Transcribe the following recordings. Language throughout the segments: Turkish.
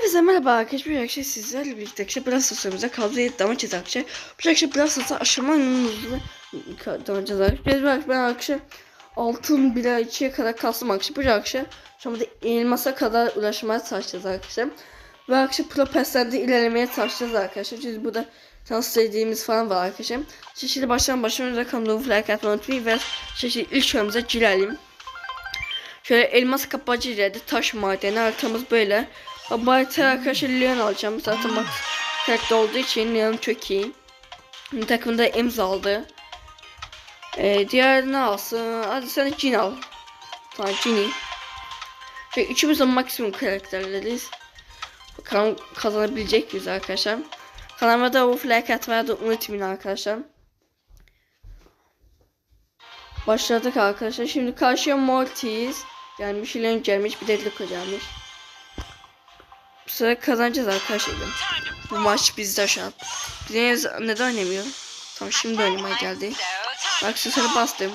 Hepinize merhaba arkadaşlar. Bu akşam sizlerle birlikte akşam biraz sosyalimize kaldığı yedi damacız arkadaşlar. Bu akşam biraz sosyal aşama damacız arkadaşlar. Biz bak ben akşam altın bile ikiye kadar kastım arkadaşlar. Bu akşam şu anda elmasa kadar ulaşmaya çalışacağız arkadaşlar. Ve akşam pro peslerde ilerlemeye çalışacağız arkadaşlar. Çünkü burada şans dediğimiz falan var arkadaşlar. Şimdi baştan başlamamıza kanalıma like atmayı unutmayın ve şimdi ilk önümüze girelim. Şöyle elmas kapacı yerde taş madeni haritamız böyle. Harita arkadaşlar Leon alacağım. Zaten bak karakter olduğu için Leon çok iyi. Takımda Ems aldı. Ee, diğer ne alsın? Hadi sen Jin al. Tamam Jin'i. Şöyle üçümüz de maksimum karakterleriz. Bakalım kazanabilecek miyiz arkadaşlar. Kanalıma da bu like atmayı da unutmayın arkadaşlar. Başladık arkadaşlar. Şimdi karşıya Mortis gelmiş. İlan gelmiş. Bir de Luka. Bu sefer kazanacağız arkadaşlar. Bu maç bizde şu an. Biz neden oynamıyor? Tamam şimdi oynamaya geldi. Aksesuarı bastım.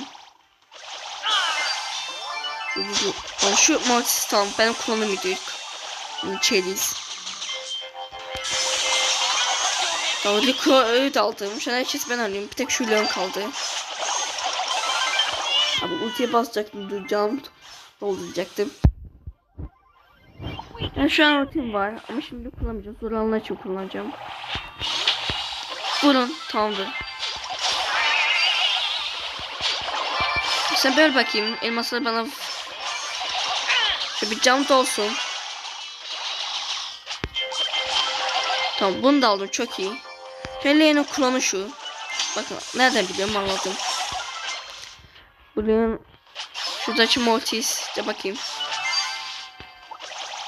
Abi şu Mortis tamam benim kullanım videoyu. Çeliz. Tamam Luka da aldım. Şu an herkes ben alıyorum. Bir tek şu Leon kaldı. Abi ultiye basacaktım. Duracağım. Dolduracaktım. Yani şu an ultim var ama şimdi kullanmayacağım. Zoranlar için kullanacağım. Vurun. Tamamdır. Sen böyle bakayım. Elmasları bana Şöyle bir cam olsun. Tamam bunu da aldım çok iyi. Hele'nin kullanı şu. Bakın nereden biliyorum anladım. Bunun şuradaki Mortis de bakayım.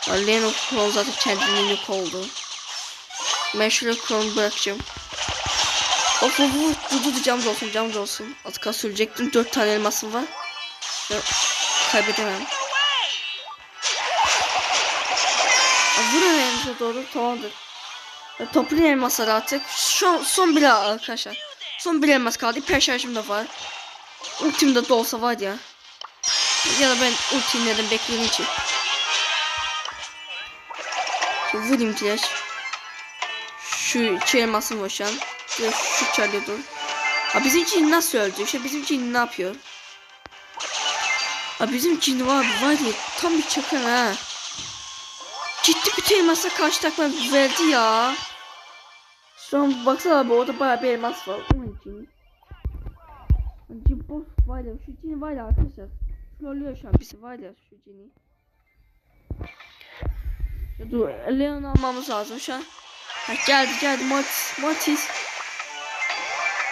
Leno Kron zaten kendini yok oldu. Ben şuraya Kron bırakacağım. Of of of dur dur cam da olsun cam da olsun. Az kalsın sürecektim. Dört tane elmasım var. Kaybedemem. Vurun elimize doğru tamamdır. Ya, toplayın elmasları artık. Son, son bile arkadaşlar. Son bir elmas kaldı. Hiper şarjım da var. Ultimde de olsa var ya. Ya da ben ultimlerim beklediğim için. Şimdi vurayım flash. Şu iki elmasım var şu an. Ya şu çalıyor dur. Ha bizim cin nasıl öldü? İşte bizim cin ne yapıyor? Ha bizim cin var var ya tam bir çakır ha. Ciddi bir elmasa karşı takma verdi ya. Şu an baksana abi orada bayağı bir elmas var. Onun için. Cin boss var ya şu cin var ya arkadaşlar. Trollüyor şu an bizi var ya şu cini. Dur Leon almamız lazım şu an. Ha, geldi geldi Mortis Mortis.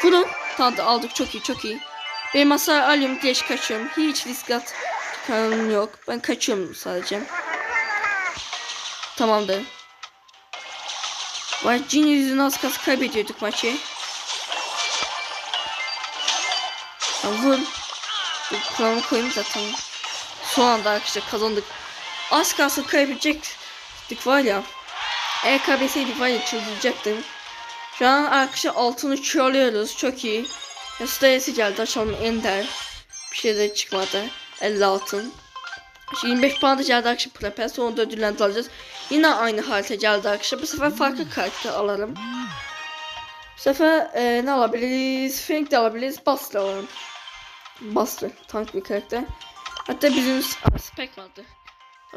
Vurun. Tamam aldık çok iyi çok iyi. Benim hasar alıyorum geç kaçıyorum. Hiç risk at. Yok. Ben kaçıyorum sadece. Tamamdır. Vay cin yüzünden az kalsın kaybediyorduk maçı. Ya vur. Kur'an'ı koyayım zaten. Son anda arkadaşlar kazandık. Az kalsın kaybedecektik var ya. Eğer kaybetseydik var ya çıldıracaktım. Şu an arkadaşlar altını çağırıyoruz. Çok iyi. Yastayesi geldi açalım ender. Bir şey de çıkmadı. 50 altın. Şimdi 25 puan da geldi arkadaşlar prepel. Sonra da ödüllerini alacağız. Yine aynı harita geldi arkadaşlar. Bu sefer farklı karakter alalım. Bu sefer e, ne alabiliriz? Frank de alabiliriz. Buster alalım. Buster. Tank bir karakter. Hatta bizim Spike vardı.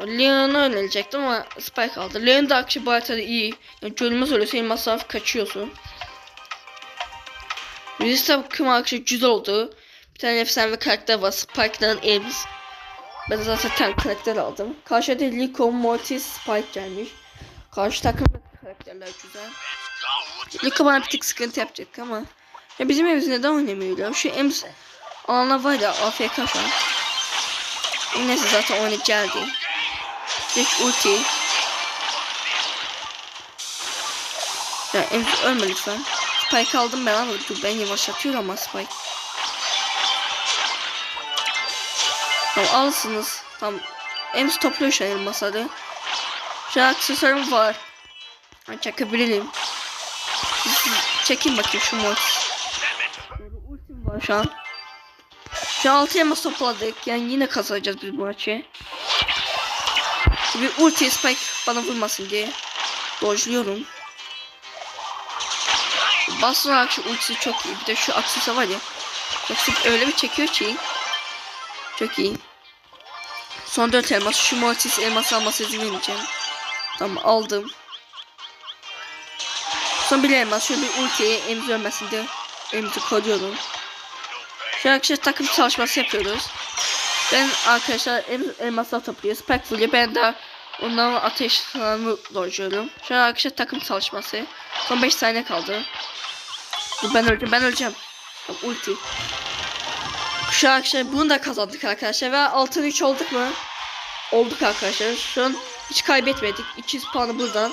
Leon'u önerecektim ama Spike aldı. Leon da akışı bu haritada iyi. Yani görülmez öyle senin masraf kaçıyorsun. Birisi tabi kım akışı güzel oldu. Bir tane efsane karakter var. Spike'dan Ames. Ben zaten tank karakter aldım. Karşıda Lico, Mortis, Spike gelmiş. Karşı takımda karakterler güzel. Lico bana bir tık sıkıntı yapacak ama. Ya bizim evimiz neden oynamıyor? Şu Ems alana var ya AFK şu an. Neyse zaten oyuna geldi. Direkt ulti. Ya Ems ölme lütfen. Spike aldım ben ama dur ben yavaşlatıyor ama Spike. Tamam alsınız. Tamam. Ems topluyor şu an elmasları. Şu an aksesuarım var. Ben çekebilirim. Çekin bakayım şu mod. Ultim var şu an. Şu an 6 elmas topladık. Yani yine kazanacağız biz bu maçı. Şimdi ulti spike bana vurmasın diye dojluyorum. Basın akşı ultisi çok iyi. Bir de şu aksesuar var ya. Yoksa öyle bir çekiyor ki. Çok iyi. Son 4 elmas. Şu mortis elması alması izin vermeyeceğim. Tamam aldım. Son bir elmas. Şöyle bir ultiye emzi ölmesin diye emzi koruyorum. Şu arkadaşlar takım çalışması yapıyoruz. Ben arkadaşlar el, elmaslar topluyor. Spike vuruyor. Ben de ondan ateş silahını dojuyorum. Şu an arkadaşlar takım çalışması. Son 5 saniye kaldı. Dur ben öleceğim. Ben öleceğim. Ulti. Şu arkadaşlar bunu da kazandık arkadaşlar. Ve altın 3 olduk mu? Olduk arkadaşlar. Şu an hiç kaybetmedik. 200 puanı buradan.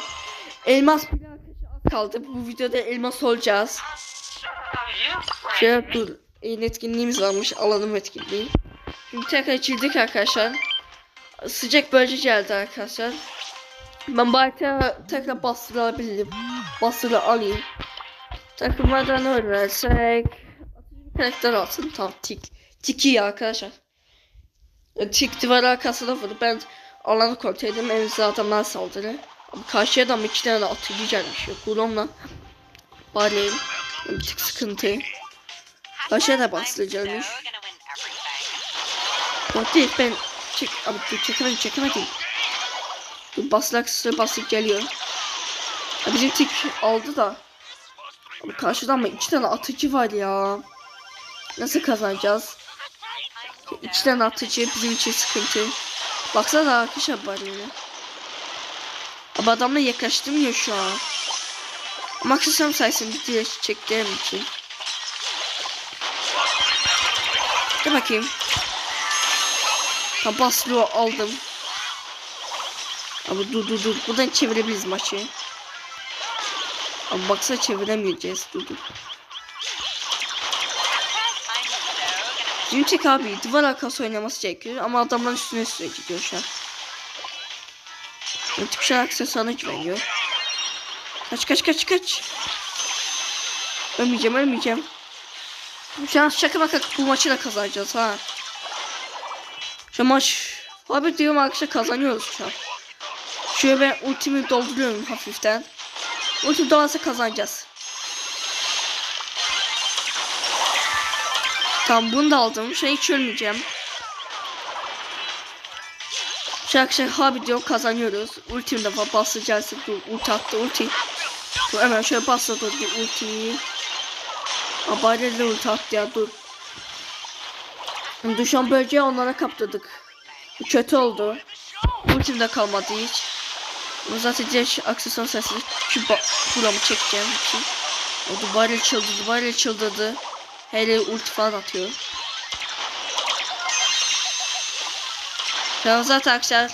Elmas bile arkadaşlar kaldı. Bu videoda elmas olacağız. Şöyle dur. Yeni etkinliğimiz varmış. Alalım etkinliği. Şimdi tekrar içildik arkadaşlar. Sıcak bölge geldi arkadaşlar. Ben bu haritaya tekrar bastırabilirim. Bastırı alayım. Takımlardan öğrensek. Karakter alsın. Tamam tik. Tiki ya arkadaşlar. Tik duvar arkasına vurdu. Ben alanı kontrol edeyim. Elimizde adamlar saldırı. Ama karşıya da iki tane atıcı gelmiş. Kulonla. Bari bir tık sıkıntı. Karşıya da. Bak değil ben çek abi dur çekemedim çekemedim. Dur baslak sıra basıp geliyor. Ya bizim tik aldı da. Abi karşıda ama iki tane atıcı var ya. Nasıl kazanacağız? İki tane atıcı bizim için sıkıntı. Baksana arkadaşlar var yine. Ama adamla yaklaştırmıyor şu an. Ama aksesuarım sayesinde diye çektiğim için. Dur bakayım. Tabaslo aldım. Abi dur dur dur. Buradan çevirebiliriz maçı. Abi baksa çeviremeyeceğiz. Dur dur. Jimtek abi duvar arkası oynaması gerekiyor ama adamların üstüne üstüne gidiyor şu an. Artık şu aksesuarına güveniyor. Kaç kaç kaç kaç. Ölmeyeceğim ölmeyeceğim. Şu an şaka baka bu maçı da kazanacağız ha. Şu maç abi diyorum arkadaşlar kazanıyoruz şu an. Şöyle ben ultimi dolduruyorum hafiften. Ultim dolarsa kazanacağız. Tamam bunu da aldım. Şu an hiç ölmeyeceğim. Şu arkadaşlar abi diyor kazanıyoruz. Ultim de basacağız. Dur ulti attı ulti. Dur hemen şöyle bastırdı bir ultiyi. Abareli ulti attı ya dur. Düşen bölgeye onlara kaptırdık. Bu kötü oldu. Ultim de kalmadı hiç. Ama zaten diğer aksesuar sesini şu buramı çekeceğim için. O duvarı çıldırdı, duvarı çıldırdı. Hele ulti falan atıyor. An zaten arkadaşlar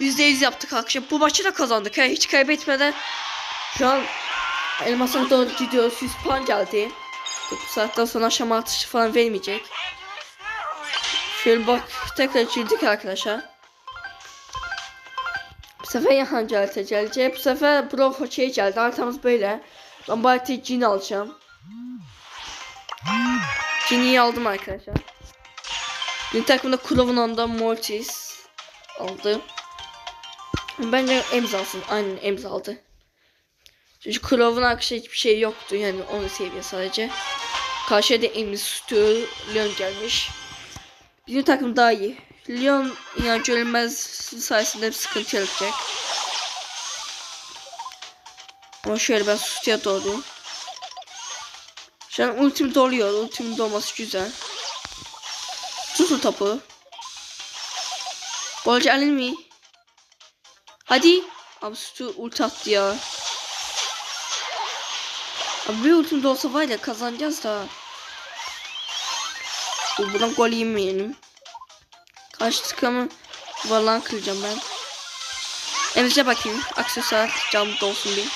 %100 yaptık arkadaşlar. Bu maçı da kazandık. Ha, hiç kaybetmeden şu an elmasına doğru gidiyoruz. 100 puan geldi. Bu saatten sonra aşama atışı falan vermeyecek. Şöyle bak tekrar girdik arkadaşlar. Bu sefer yahancı harita gelecek. Bu sefer Bro Hoça'ya geldi. Haritamız böyle. Ben haritayı cin alacağım. Cini'yi aldım arkadaşlar. Bir takımda Kulov'un onda Mortis aldı. Bence Emz alsın. Aynen Emz aldı. Çünkü Kulov'un arkadaşlar hiçbir şey yoktu. Yani onu seviyor sadece. Karşıya da tutuyor. Leon gelmiş. Bizim takım daha iyi. Leon yani görünmez sayesinde bir sıkıntı yaratacak. Ama şöyle ben suya doğru. Şu an ultim doluyor. Ultim dolması güzel. Tutun topu. Bolca alın mı? Hadi. Abi sütü ulti attı ya. Abi bir ultim de olsa var ya kazanacağız da. Dur buradan gol yemeyelim. Karşı tıkamı vallahi kıracağım ben. Emre'ye bakayım. Aksesuar cam dolsun bir.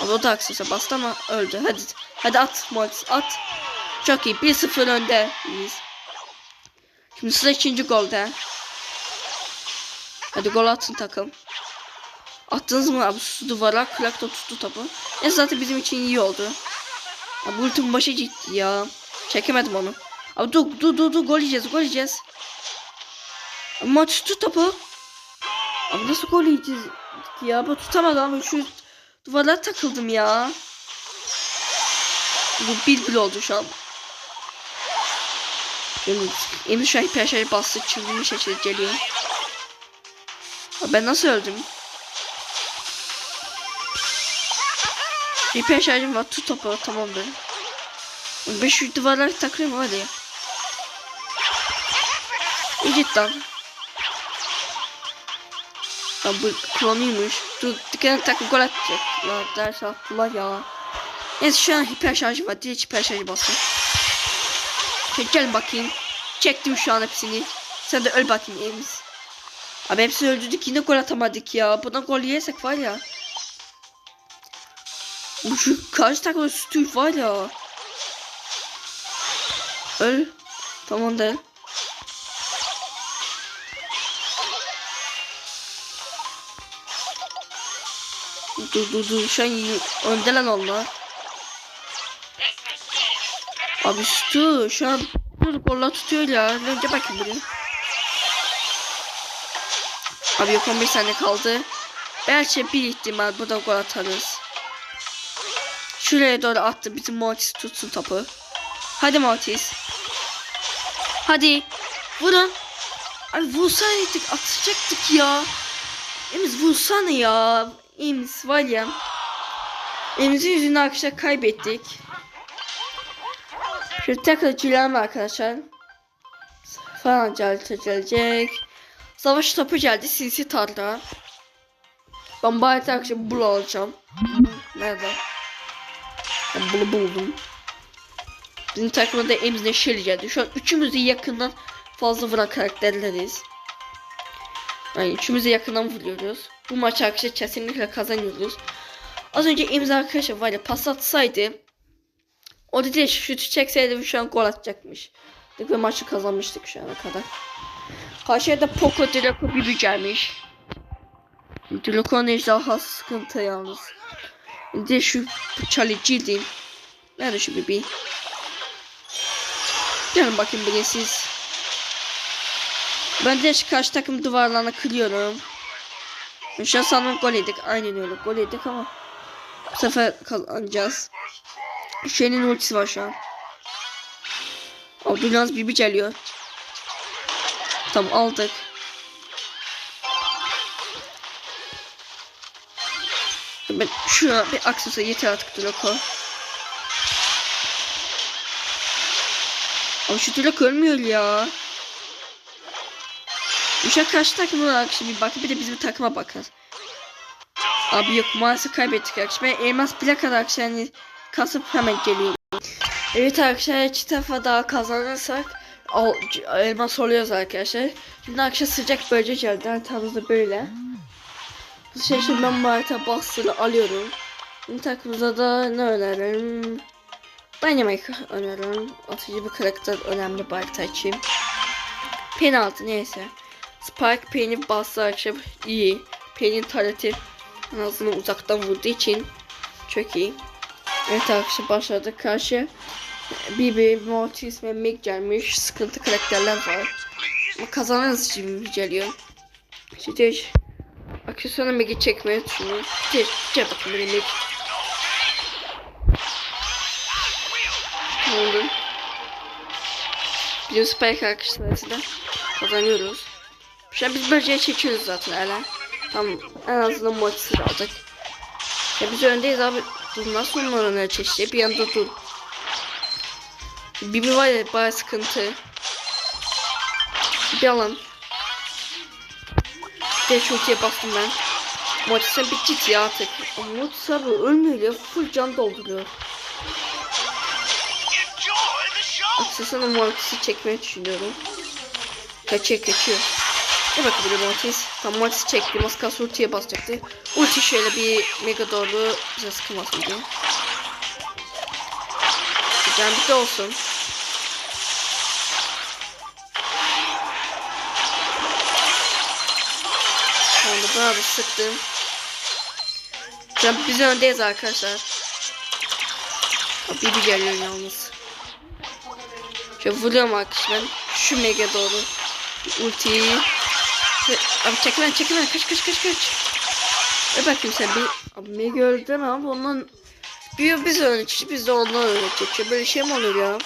Abi o da aksesuar bastı ama öldü. Hadi. Hadi at Mortis at. Çok iyi. 1-0 önde. İyiyiz. Şimdi sıra ikinci golde. Hadi gol atsın takım. Attınız mı abi su duvara kulak da tuttu topu. E zaten bizim için iyi oldu. Abi ultim başı gitti ya. Çekemedim onu. Abi dur dur dur dur gol yiyeceğiz gol yiyeceğiz. Ama tuttu topu. Abi nasıl gol yiyeceğiz ya? Bu tutamadım ama şu duvarlara takıldım ya. Bu bir bile oldu şu an. An hiper şarj bastı çılgın şekilde geliyor. Abi ben nasıl öldüm? Hiper şarjım var tut topu tamamdır. Ben şu duvarlara takılayım hadi. Cidden. Ya bu klonuymuş. Dur dikkat et takım gol atacak. Ya ders attılar ya. Neyse şu an hiper şarjı var. Direkt hiper şarjı basın. Şöyle gel bakayım. Çektim şu an hepsini. Sen de öl bakayım Emiz. Abi hepsini öldürdük yine gol atamadık ya. Buna gol yersek var ya. Bu şu karşı takımda Steve var ya. Öl. Tamam da. Dur dur dur şu an önde lan onlar. Abi Stu şu an dur kolla tutuyor ya. Önce bakayım buraya. Abi yok 15 saniye kaldı. Belki bir ihtimal burada gol atarız. Şuraya doğru attı. Bizim Mortis tutsun topu. Hadi Mortis. Hadi. Vurun. Ay vursaydık atacaktık ya. Emiz vursana ya. Emiz var ya. Emiz'in yüzünden arkadaşlar kaybettik. Şimdi tekrar Cilan arkadaşlar. Falan gelecek. Savaş topu geldi sinsi tarla. Ben bari arkadaşlar bul alacağım. Nerede? Ben bunu buldum. Bizim takımda da Emz Neşeli geldi. Şu an üçümüz de yakından fazla vuran karakterleriz. Yani üçümüz de yakından vuruyoruz. Bu maçı arkadaşlar kesinlikle kazanıyoruz. Az önce imza arkadaşlar var ya pas atsaydı o dedi şutu çekseydi şu an gol atacakmış. Ve maçı kazanmıştık şu ana kadar. Karşıya da Poco Draco Bibi gelmiş. Draco'nun ejderhası sıkıntı yalnız. Bir de şu Cildin. Nerede şu Bibi? Gelin bakayım bugün siz. Ben de şu karşı takım duvarlarına kırıyorum. An sanırım gol yedik. Aynen öyle gol yedik ama bu sefer kazanacağız. Şeyin ultisi var şu an. Abdülhaz Bibi geliyor. Tamam aldık. Ben şuna bir aksesuar yeter artık Draco. Ama şu Draco ölmüyor ya. Uşak karşı takım olarak şimdi bak bir de bizim takıma bakar. Abi yok maalesef kaybettik arkadaşlar. Ben elmas plak arkadaşlar yani kasıp hemen geliyor. Evet arkadaşlar iki defa daha kazanırsak al, elmas oluyoruz arkadaşlar. Şimdi arkadaşlar sıcak bölge geldi. Haritamızda böyle. Bu şey şimdi ben bu harita bastırı alıyorum. Şimdi takımıza da ne öneririm? Dynamite öneririm. Atıcı bir karakter önemli bu harita için. Penaltı neyse. Spike Penny bastı akşam iyi. Penny'in tareti en azından uzaktan vurduğu için çok iyi. Evet arkadaşlar başladık karşı. Bibi, Mortis ve Meg gelmiş. Sıkıntı karakterler var. Ama kazanırız için geliyor. Şimdi aksesuarına Meg'i çekmeyi düşünüyorum. Gel, gel bakayım buraya Meg. Ne oldu? Bizim Spike arkadaşlarıyla kazanıyoruz. Şu an biz bölgeye çekiyoruz zaten hala. Tam en azından Mortis'i aldık. Ya biz öndeyiz abi. Dur nasıl onlar önüne çeşitli bir yanda dur. Bibi var ya baya sıkıntı. Bir alan. Bir de şu ultiye bastım ben. Mortis'e bir git ya artık. Mortis abi ölmüyor ya. Full can dolduruyor. Aksesine Mortis'i çekmeyi düşünüyorum. Kaçıyor kaçıyor. Ne bakın buraya Mortis. Tam Mortis çekti. Maskas ultiye basacaktı. Ulti şöyle bir mega doğru bize sıkılmasın diye. Bir de olsun. Şu anda bayağı bir sıktım. An biz öndeyiz arkadaşlar. Bibi geliyor yalnız. Şöyle vuruyorum arkadaşlar. Şu mega doğru. Ultiyi Abi çekil lan kaç kaç kaç kaç. Ve bakayım sen bir abi beni gördün ama ondan bir biz öğreteceğiz biz de onlar öğretecek. Böyle şey mi olur ya?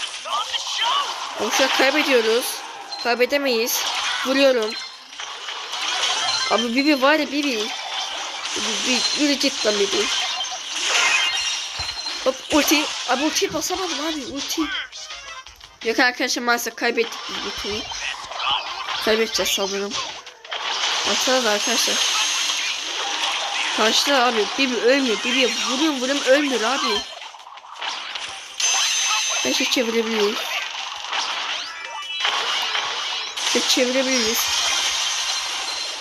Ama şu an kaybediyoruz. Kaybedemeyiz. Vuruyorum. Abi Bibi var ya Bibi. Bibi ölecek lan Bibi. Hop ulti. Abi ultiyi basamadım abi ulti. Yok arkadaşlar maalesef kaybettik biz turu. Kaybedeceğiz sanırım. Da arkadaşlar. Karşıda abi Bibi ölmüyor. Bibi vuruyorum vuruyorum ölmüyor abi. Ben şu çevirebiliriz. Şu çevirebiliriz.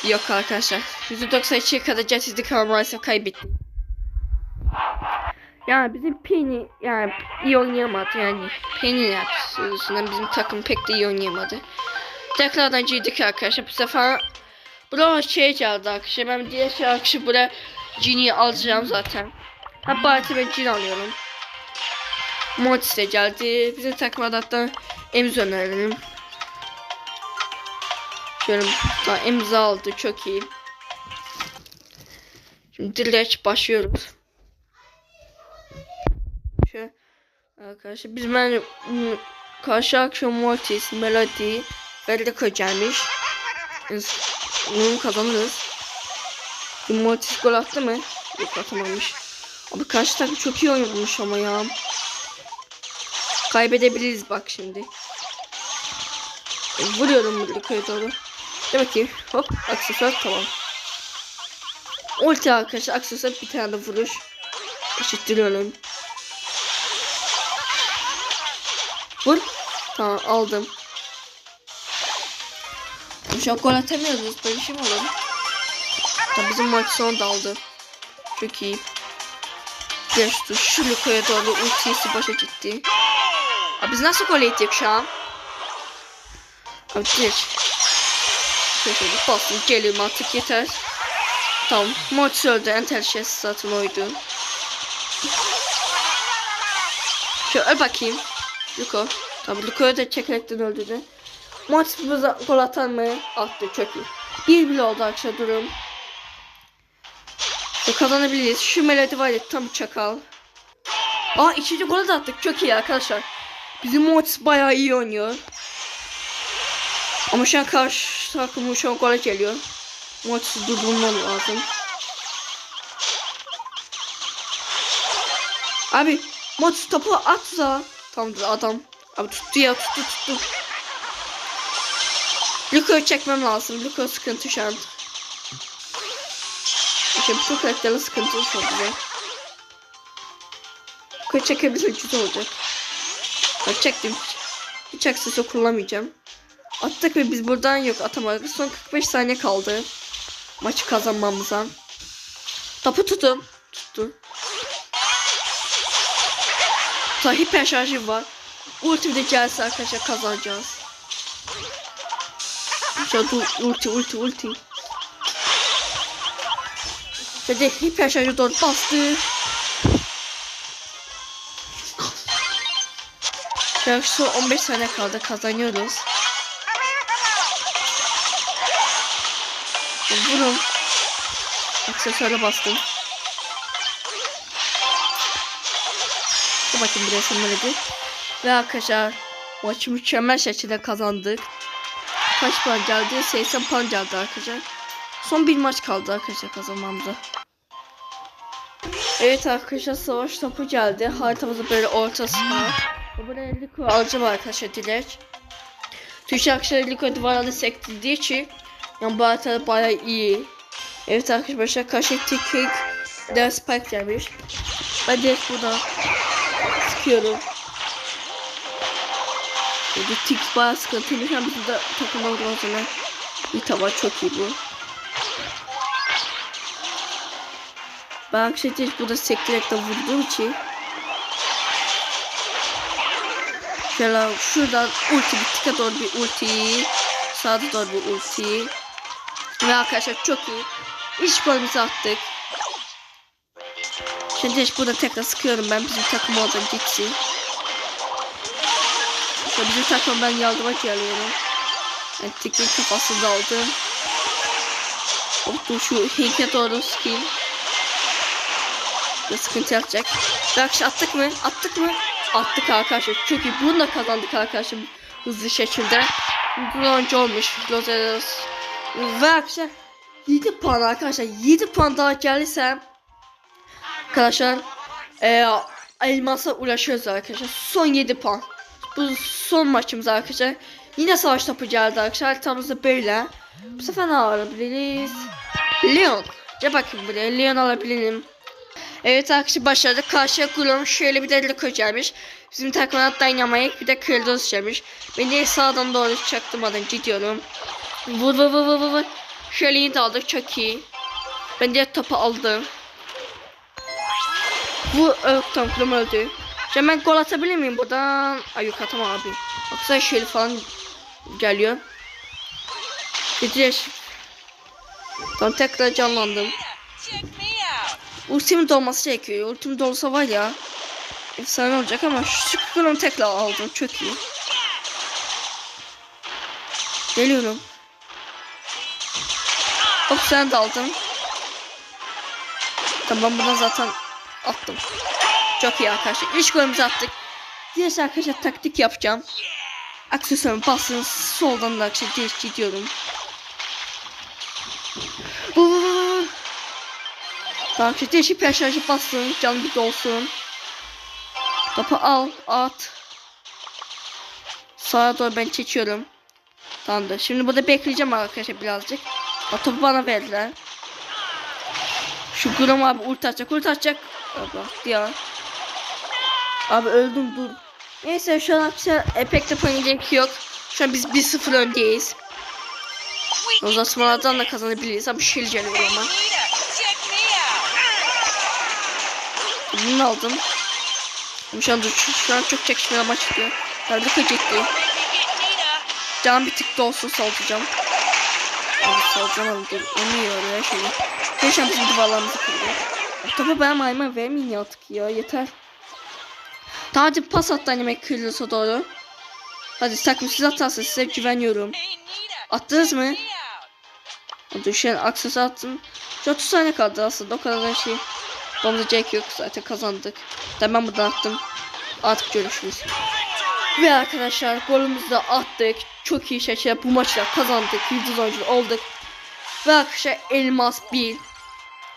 Yok arkadaşlar. %92'ye kadar cesizlik ama maalesef kaybettik. Yani bizim Penny yani iyi oynayamadı yani. Penny yapısından bizim takım pek de iyi oynayamadı. Tekrardan girdik arkadaşlar. Bu sefer Bura şey geldi arkadaşlar. Ben diğer şey arkadaşlar buraya Ginny'yi alacağım zaten. Ha parti ben Gin alıyorum. Mortis de geldi. Bizim takıma da hatta emz önerelim. Şöyle daha imza aldı çok iyi. Şimdi direkt başlıyoruz. Şöyle arkadaşlar biz ben karşı akşam Mortis, Melody, Verico gelmiş. Umarım kazanırız. Bir Mortis gol attı mı? Yok atamamış. Abi karşı takım çok iyi oynamış ama ya. Kaybedebiliriz bak şimdi. Vuruyorum Rico'ya doğru. Demek ki hop aksesuar tamam. Ulti arkadaşlar aksesuar bir tane de vuruş. Eşittiriyorum. Vur. Tamam aldım. An gol atamıyoruz. Böyle şey mi olur? Tabii bizim maç son daldı. Çok iyi. Geçti. Şu Luko'ya doğru ultisi başa gitti. Abi biz nasıl gol ettik şu an? Abi geç. Şöyle basın geliyorum artık yeter. Tamam. Maç öldü. Entel şey zaten oydu. Şöyle öl bakayım. Luko. Tabii Luko'yu da çekerekten öldürdü. Maç bize gol atar mı? Attı çok iyi. Bir bile oldu arkadaşlar durum. Ve kazanabiliriz. Şu melodi var ya tam çakal. Aa ikinci golü de attık. Çok iyi arkadaşlar. Bizim Mortis bayağı iyi oynuyor. Ama şu an karşı takımı şu an gole geliyor. Mortis'i durdurmam lazım. Abi Mortis topu atsa. Tamamdır adam. Abi tuttu ya tuttu tuttu. Luko'yu çekmem lazım. Luko sıkıntı şu an. İşte sıkıntılı şu an bize. Luko'yu çekebilirse güzel olacak. Bak çektim. Hiç aksesuar kullanmayacağım. Attık ve biz buradan yok atamadık. Son 45 saniye kaldı. Maçı kazanmamıza. Topu tutun. Tuttu. Ta hiper şarjım var. Ultim de gelse arkadaşlar kazanacağız. An ulti ulti ulti. Dedi hiper şarjı doğru bastı. Son 15 saniye kaldı kazanıyoruz. Vurun. Aksesuara bastım. Dur bakayım bir resim Ve arkadaşlar maçı mükemmel şekilde kazandık. Kaç puan geldi? 80 puan geldi arkadaşlar. Son bir maç kaldı arkadaşlar kazanmamıza. Evet arkadaşlar savaş topu geldi. Haritamızın böyle ortası var. Buraya Liko alacağım arkadaşlar dilek. Türkçe arkadaşlar Liko duvarlarını sektirdiği için yani bu harita baya iyi. Evet arkadaşlar karşı Tikik Ders Spike gelmiş. Ben de burada sıkıyorum. Burada tik bayağı sıkıntıymış ama bizim de takımda o zaman bir tava çok iyi bu. Ben arkadaşlar burada sektirerek de vurduğum için Şöyle şuradan ulti bittika doğru bir ulti. Sağda doğru bir ulti. Ve arkadaşlar çok iyi. İlk golümüzü attık. Şimdi işte burada tekrar sıkıyorum ben bizim takım olacak gitsin. İşte bizim takım ben yardıma geliyorum. Yani Tik'in kafasında aldım. Hop dur şu Hink'e doğru sıkayım. Ve sıkıntı yapacak. Arkadaşlar attık mı? Attık mı? Attık arkadaşlar. Çok iyi. Bunu da kazandık arkadaşlar. Hızlı şekilde. Bronze olmuş. Lozeros. Ve arkadaşlar 7 puan arkadaşlar. 7 puan daha gelirse arkadaşlar e, elmasa ulaşıyoruz arkadaşlar. Son 7 puan. Bu son maçımız arkadaşlar. Yine savaş topu geldi arkadaşlar. Haritamız da böyle. Bu sefer ne alabiliriz? Leon. Gel bakayım buraya. Leon alabilirim. Evet arkadaşlar başladık. Karşıya kurulmuş şöyle bir de gelmiş. Bizim takımda Dynamite bir de Kratos gelmiş. Ben de sağdan doğru çaktırmadan gidiyorum. Vur vur vur vur vur. Şöyle yine aldık çok iyi. Ben de topu aldım. Bu evet tamam kulum öldü. Şimdi ben gol atabilir miyim buradan? Ay yok atamam abi. Baksana şöyle falan geliyor. Gidiyor. Tamam tekrar canlandım. Ultimin dolması gerekiyor. Ultim dolsa var ya. Efsane olacak ama şu kulum tekrar aldım. Çok iyi. Geliyorum. Hop sen de aldın. Tamam buradan zaten attım. Çok iyi arkadaşlar. İlk golümüzü attık. Diğer arkadaşlar taktik yapacağım. Aksesuarımı basın soldan da arkadaşlar geç gidiyorum. Tamam işte değişik bir şarjı bastın. Canım bir dolsun. Topu al at. Sağa doğru ben çekiyorum. Tamamdır. Şimdi burada bekleyeceğim arkadaşlar birazcık. O topu bana verdiler. Şu Grom abi ulti atacak ulti atacak. Ya. Abi öldüm dur. Neyse şu an e, pek de panik yok. Şu an biz 1-0 öndeyiz. Uzatmalardan da kazanabiliriz ama şil geliyor ama. Bunu aldım. Şu an, şu, an çok çekişmeli maç me get Nita. Can bir tık da olsun salacağım. Abi salacağım abi dur. Olmuyor ya şeyi. Geçen bizim duvarlarımızı kırıyor. Topu ben mayma vermeyin artık ya yeter. Hadi pas at yemek kırılırsa doğru. Hadi takım siz atarsın size güveniyorum. Attınız mı? an aksesuar attım. Şu 30 saniye kaldı aslında o kadar da şey. Bomba Jack yok zaten kazandık. Tamam buradan attım. Artık görüşürüz. Ve arkadaşlar golümüzü de attık. Çok iyi şekilde bu maçla kazandık. Yıldız oyuncu olduk. Ve arkadaşlar elmas 1.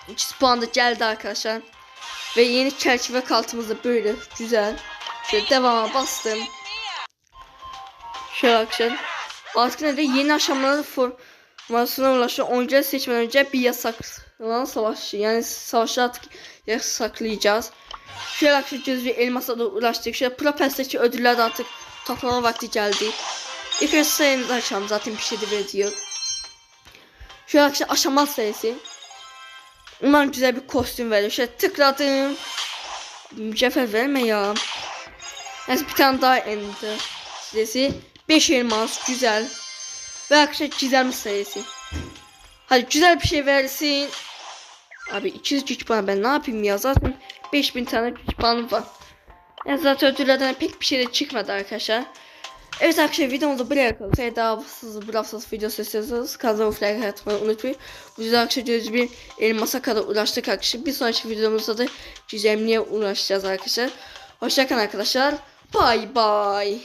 3 puan da geldi arkadaşlar. Ve yeni çerçeve kartımız da böyle güzel. Şöyle devama bastım. Şöyle arkadaşlar. Artık ne de yeni aşamaları formasına ulaşan oyuncuları seçmeden önce bir yasaklanan savaşçı. Yani savaşı artık yasaklayacağız. Şöyle arkadaşlar cüzvi elmasa da ulaştık. Şöyle Propest'teki ödüller de artık toplama vakti geldi. İlk sayımızı açalım. Zaten bir şey de veriyor. Şöyle arkadaşlar aşama sayısı. Umarım güzel bir kostüm verir. Şöyle tıkladım. Mücevher verme ya. Neyse bir tane daha ender. Süresi 5 elmas güzel. Ve arkadaşlar çizilmiş sayısı. Hadi güzel bir şey versin. Abi 200 güç puan ben ne yapayım ya zaten 5000 tane güç puanım var. Yani zaten ödüllerden pek bir şey de çıkmadı arkadaşlar. Evet arkadaşlar videomuzu buraya bırakalım. Eğer daha fazla Brawl videosu istiyorsanız kanalıma like atmayı unutmayın. Bu yüzden arkadaşlar bir elmasa kadar ulaştık arkadaşlar. Bir sonraki videomuzda da gizemliğe ulaşacağız arkadaşlar. Hoşçakalın arkadaşlar. Bye bye.